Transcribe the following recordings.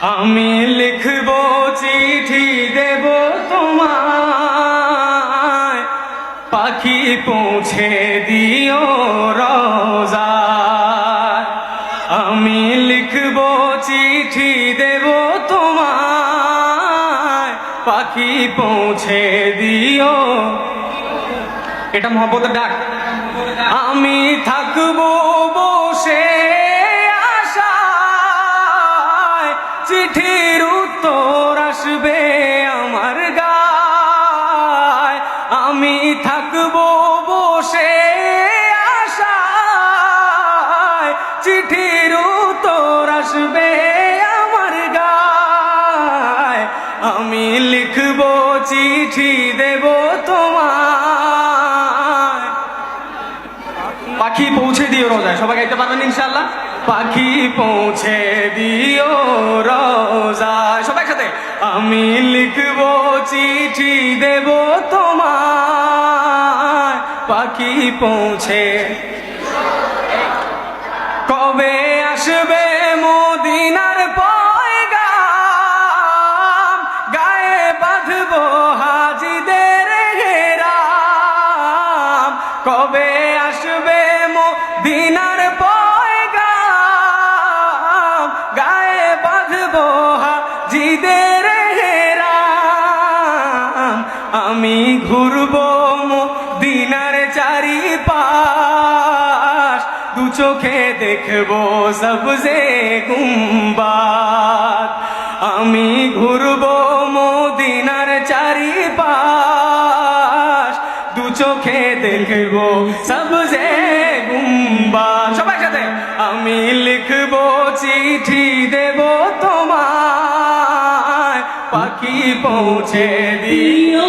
আমি লিখব চিঠি দেব তোমায়। পাখি পৌঁছে দিও রোজা আমি লিখব চিঠি দেব তোমায়। পাখি পৌঁছে দিও। এটা মোহব্বতের ডাক। আমি থাকব বসে চিঠির উত্তর আসবে আমার গায়। আমি থাকব বসে আশায়। চিঠির উত্তর আসবে আমার গায়। আমি লিখব চিঠি, দেব তোমার পাখি পৌঁছে দিও রোজায়। সবাই গাইতে পারবেন ইনশাল্লাহ পাখি পৌঁছে দিও রোজায় সবাই সাথে আমি লিখব চিঠি দেব তোমার পাখি পৌঁছে। কবে আসবে মদিনার গায়ে কবে আসবে মদিনার পয়গাম? আমি ঘুরবো দিনার চারি পাশ দু চোখে দেখব সবজে গুম্বাদ। আমি ঘুরবো মদিনার চারি পাশ দু চোখে দেখব সবজে গুম্বাদ। সবাই সাথে আমি লিখব চিঠি দেব তোমার পাখি পৌঁছে দিও।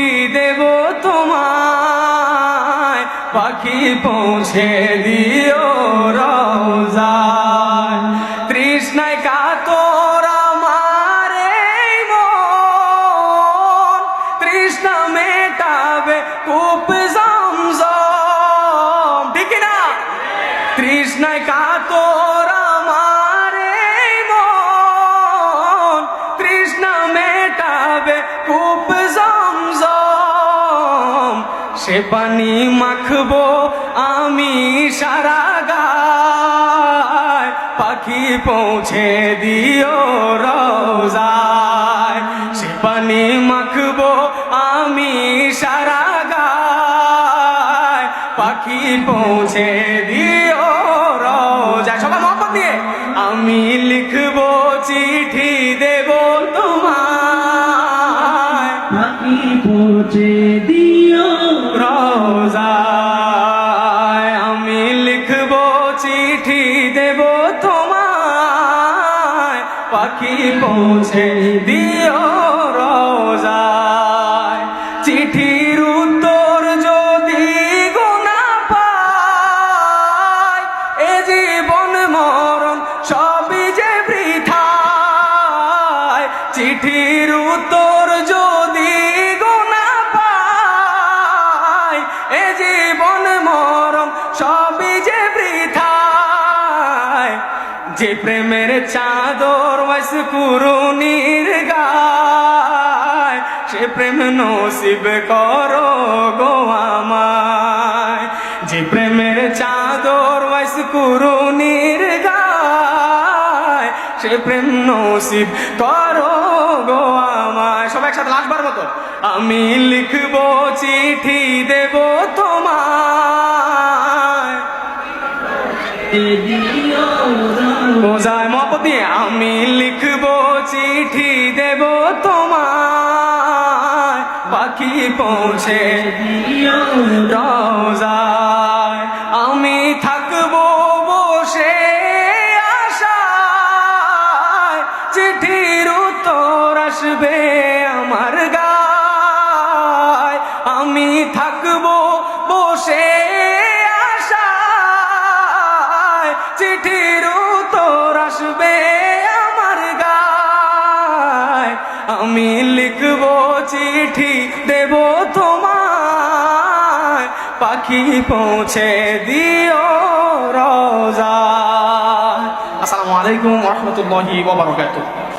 পাখি পৌঁছে দিও রোজায় তৃষ্ণায় কাতর এই মন। তৃষ্ণা মেটাবে কূপ জমজম। ঠিক না তৃষ্ণায় কাতর সে পানি মাখবো আমি সারা গায়। পাখি পৌঁছে দিও রোজায়। সে পানি মাখবো আমি সারা গায়। পাখি পৌঁছে দিও রোজায়। সবাই মহব্বত দিয়ে আমি লিখব চিঠি দেব পাখি পৌঁছে দিও। যে প্রেমের চাদর বাস কুরুনির গায়, সে প্রেম নসিব করো গো আমায়। যে প্রেমের চাদর বাস কুরুনির গায়, সে প্রেম নসিব করো গো আমায়। সবাই একসাথে লাস্টবার মতো। আমি লিখব চিঠি, দেব তোমায়। দিও বোঝায় মপতি আমি লিখব চিঠি দেব তোমায়। পাখি পৌঁছে রোজায়। আমি থাকব বসে আশায়। চিঠির উত্তর আসবে আমার গায়। আমি থাকব বসে আশায়। চিঠির আসবে আমার গায়। আমি লিখব চিঠি, দেব তোমার পাখি পৌঁছে দিও রোজা। আসসালামু আলাইকুম রহমতুল্লাহি ওয়া বারাকাতুহু।